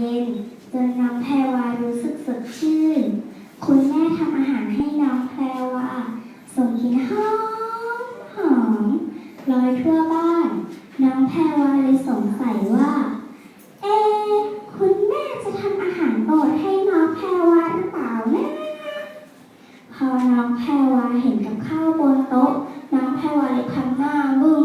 เย็นจนน้องแพรวารู้สึกสดชื่น คุณแม่ทำอาหารให้น้องแพรวาส่งกลิ่นหอมหอมลอยทั่วบ้าน น้องแพรวาเลยสงสัยว่า เอะคุณแม่จะทำอาหารโปรดให้น้องแพรวาหรือเปล่านะ พอน้องแพรวาเห็นกับข้าวบนโต๊ะ น้องแพรวาเลยทำหน้าบึ้ง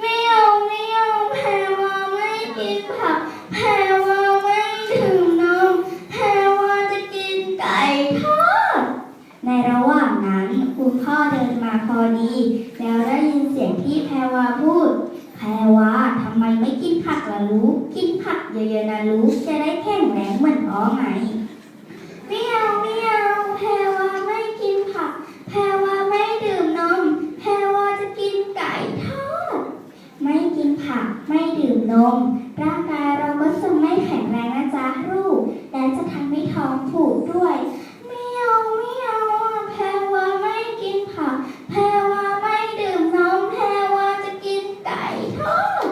ไม่เอาไม่เอาแพรวาไม่กินผัก แพรวาไม่ดื่มนมแพรวาจะกินไก่ทอด ในระหว่างนั้นคุณพ่อเดินมาพ อดี แล้วได้ยินเสียงที่แพรวาพูด แพรวาทำไมไม่กินผักล่ะลูก กินผักเยอะๆนะลูก จะได้แข็งแรงเหมือนอ๋อไง ไม่เอาไม่เอาแพรวาไม่กินผัก แพรวาไม่ดื่มนม แพรวาจะกินไก่ทอด ไม่กินผัก ไม่ดื่มนม ร่างกายเราก็จะไม่แข็งแรงนะจ๊ะลูก และจะทำให้ท้องผูกด้วย ไม่เอาไม่เอาอะแพรวาไม่กินผัก แพรวาไม่ดื่มนม แพรวาจะกินไก่ทอด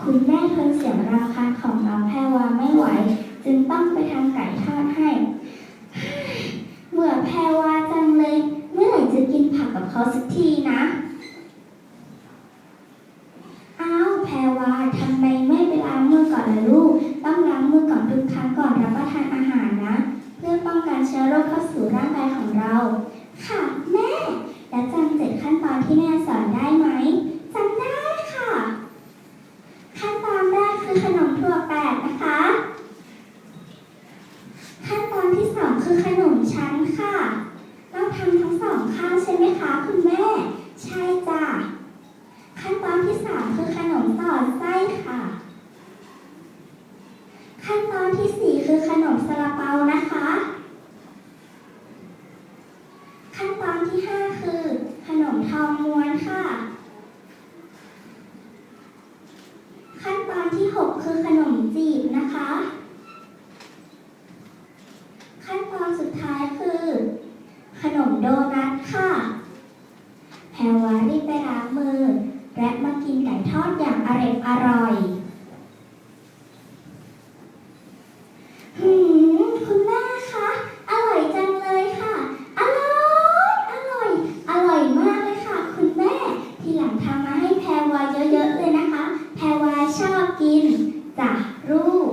คุณแม่ทนเสียงรำคาญของน้องแพรวาไม่ไหว จึงต้องไปทำไก่ทอดให้ เบื่อแพรวาจังเลย เมื่อไหร่จะกินผักกับเขาสักทีนะ อ้าวแพรวาทำไมไม่ไปล้างมือก่อนล่ะลูก ต้องล้างมือก่อนทุกครั้งก่อนรับประทานอาหารนะ เพื่อป้องกันเชื้อโรคเข้าสู่ร่างกายของเรา ค่ะแม่ แล้วจำเจ็ดขั้นตอนที่แม่สอนได้ไหมจำได้ค่ะ ขั้นตอนแรกคือขนมถั่วแปดนะคะ ขั้นตอนที่สองคือขนมชั้นค่ะ เราทำทั้งสองข้างใช่ไหมคะคุณแม่ ใช่จ้ะ ขั้นตอนที่สามคือขนมสอดไส้ค่ะ ขั้นตอนที่สี่คือขนมซาลาเปานะคะ ขั้นตอนที่ห้าคือ ขนมท องม้วนค่ะ ขั้นตอนที่หกคือขนมจีบนะคะ ขั้นตอนสุดท้ายคือ ขนมโดนัทค่ะ แพรวารีบไปล้างมือ และมากินไก่ทอดอย่างอร่อยอร่อยหืมคุณแม่คะ อร่อยจังเลยค่ะ อร่อย อร่อย อร่อยมากเลยค่ะ คุณแม่ ทีหลังทำมาให้แพรวาเยอะๆเลยนะคะ แพรวาชอบกินจ้ะลูก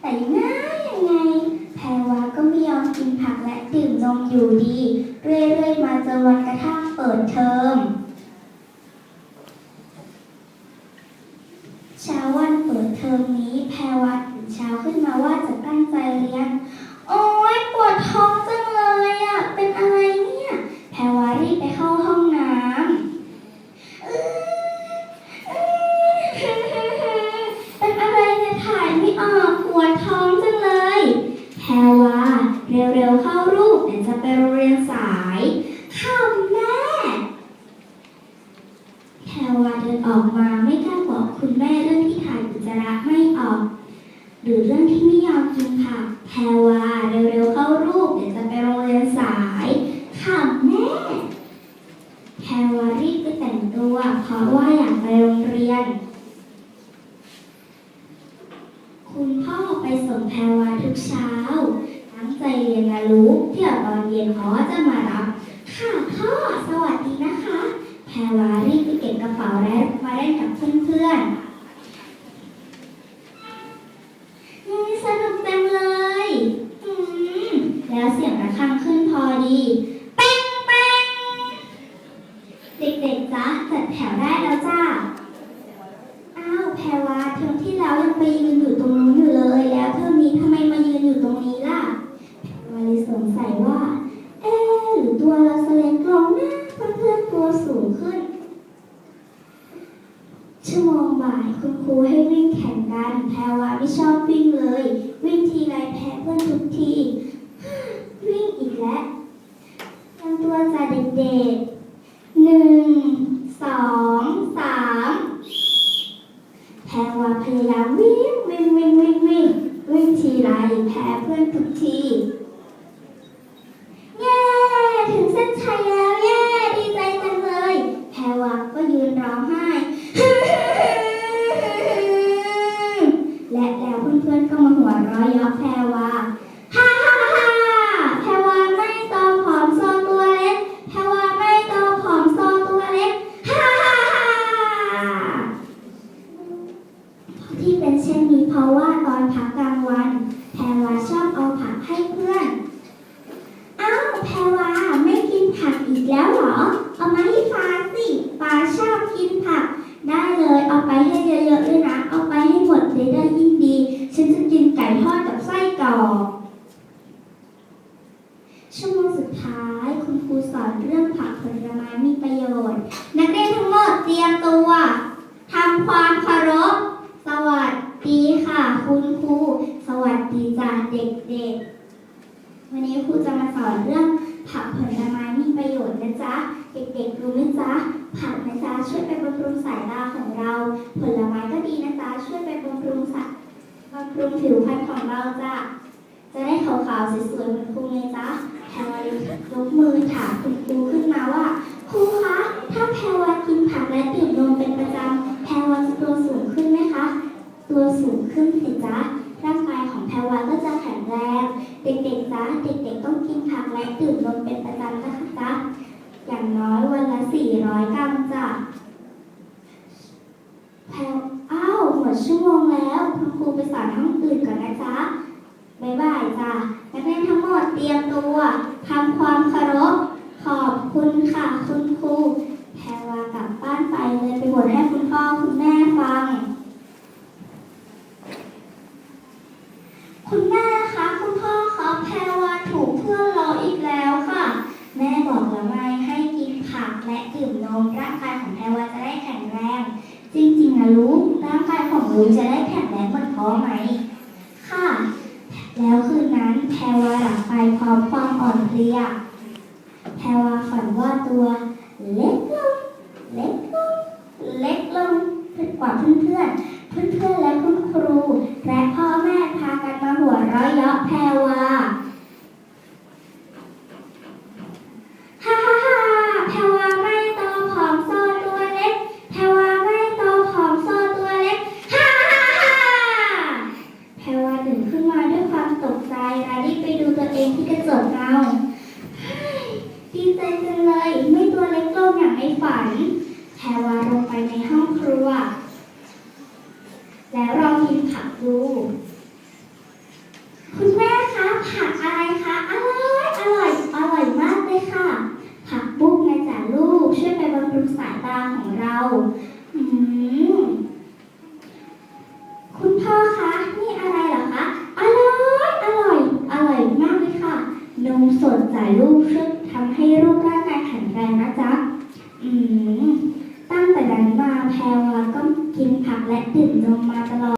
แต่ยังไงยังไง แพรวาก็ไม่ยอมกินผักและ งอยู่ดี เรื่อยๆ มาจนวันกระทั่งเปิดเทอม เช้าวันเปิดเทอมนี้แพรวาตื่นเช้าขึ้นมาว่าจะตั้งใจเรียน โอ๊ยปวดท้องจังเลยอะ เป็นอะไรเนี่ย แพรวารีบไปเข้าห้องน้ำอื้ออื้อเป็นอะไรเนี่ยถ่ายไม่ออกปวดท้องจังเลย แพรวาเร็วๆเข้ารูปเดี๋ยวจะไป โรงเรียนสายค่ะแม่แพรวาเดินออกมาไม่กล้าบอกคุณแม่เรื่องที่ถ่ายอุจจาระไม่ออก หรือเรื่องที่ไม่ยอมกินผักแพรวาเร็วๆเข้ารูปเดี๋ยวจะไปโรงเรียนสายค่ะแม่แพรวารีบไปแต่งตัวเพราะว่าอยากไปโรงเรียน คุณพ่อไปส่งแพรวาทุกเช้า ตั้งใจเรียนนะลูกเดี๋ยวตอนเย็นพ่อจะมารับ ค่ะพ่อ สวัสดีนะคะ แพรวารีบไปเก็บกระเป๋าและมาเล่นกับเพื่อนๆ จะเล็กลงนเพื่อนๆตัวสูงขึ้น ชั่วโมงบ่ายคุณครูให้วิ่งแข่งกัน แพรวาไม่ชอบวิ่งเลย วิ่งทีไรแพ้เพื่อนทุกที วิ่งอีกแล้วเตรียมตัวจะเด็กๆหนึ่งสองสามแพรวาพยายามวิ่งวิ่งวิ่งวิ่งวิ่งวิ่งทีไรแพ้เพื่อนทุกที เย้ ถึงเส้นชัยแล้ว เย้ ดีใจจังเลย แพรวาก็ยืนร้องไห้ และ และแล้วเพื่อนๆก็มาหัวเราะเยาะแพรวาฮ่าฮ่าฮ่าแพรวาไม่โตผอมโซตัวเล็กแพรวาไม่โตผอมโซตัวเล็กฮ่าฮ่าฮ่าที่เป็นเช่นนี้เพราะว่าตอนพักกลางวัน แพรวาชอบเอาผักให้เพื่อน อ้าวแพรวาไม่กินผักอีกแล้วเหรอ เอามาให้ฟ้าสิฟ้าชอบกินผัก ได้เลย เอาไปให้เยอะๆด้วยนะ เอาไปให้หมดเลยได้ยิ่งดี ฉันจะกินไก่ทอดกับไส้กรอกชั่วโมงสุดท้าย คุณครูสอนเรื่องผักผลไม้มีประโยชน์ นักเรียนทั้งหมดเตรียมตัวทำความเคารพสวัสดีค่ะ คุณครูสวัสดีจ้าเด็กๆ วันนี้ครูจะมาสอนเรื่องผักผลไม้มีประโยชน์นะจ๊ะ เด็กๆรู้ไหมจ๊ะำรุงสายตาของเรา ผลไม้ก็ดีนะจ๊ะช่วยไปบำรุงสายบำรุงผิวพรรณของเราจ้ะจะได้ขาวๆสวยๆเหมือนครูไงจ๊ะแพรวายกมือถามคุณครูขึ้นมาว่าครูคะถ้าแพรวากินผักและดื่มนมเป็นประจำแพรวาจะตัวสูงขึ้นไหมคะ ตัวสูงขึ้นสิจ๊ะร่างกายของแพรวาก็จะแข็งแรงเด็กๆจ๊ะเด็กๆต้องกินผักและดื่มนมเป็นประจำนะคะจ๊ะอย่างน้อยวันละ 400 กรัมจ้ะ แพรอ้าวหมดชั่วโมงแล้ว คุณครูไปสอนห้องอื่นก่อนนะจ๊ะบ๊ายบายจ้ะนักเรียนทั้งหมดเตรียมตัวทำความเคารพ ขอบคุณค่ะคุณครูแพรวากลับบ้านไปเลยไปบวชให้คุณพ่อคุณแม่ฟัง คุณแม่คะ คุณพ่อคะแพรวาถูกเพื่อนล้ออีกแล้วค่ะ แม่บอกแล้วไงให้กินผักและดื่มนมร่างกายของแพรวาจะได้แข็งแรง จ ริงๆนะลูกร่างกายของลูกจะได้แข็งแรงเหมือนพ่อไหม ค่ะ แล้วคืนนั้นแพรวาหลับไปพร้อมความอ่อนเพลีย แพรวาฝันว่าตัวเล็กลง เล็กลง เล็กลงกว่าเพื่อนๆเพื่อนๆและคุณครู และพ่อแม่พากันมาหัวเราะเยาะแพรวาฮ่าฮ่าแพรวาไม่โตผอมโซตัวเล็ก แพรวาไม่โตผอมโซตัวเล็ก ฮ่าฮ่าฮ่าแพรวาตื่นขึ้นมาด้วยความตกใจและรีบไปดูตัวเองที่กระจกเงาเฮ้ยดีใจจังเลย ไม่ตัวเล็กลงอย่างในฝัน แพรวาลงไปในห้องครัว แล้วลองกินผักดู คุณแม่คะผักอะไรคะอร่อยอร่อยอร่อยมากเลยค่ะ ผักบุ้งนะจ๊ะลูกช่วยไปบำรุงสายตาของเราอืมคุณพ่อคะนี่อะไรเหรอคะอร่อยอร่อยอร่อยมากเลยค่ะนมสดจ้ะลูกช่วยทำให้รูปร่างกายแข็งแรงนะจ๊ะอืมตั้งแต่นั้นมาแพรวาก็กินผักและ ดื่มนมมาตลอด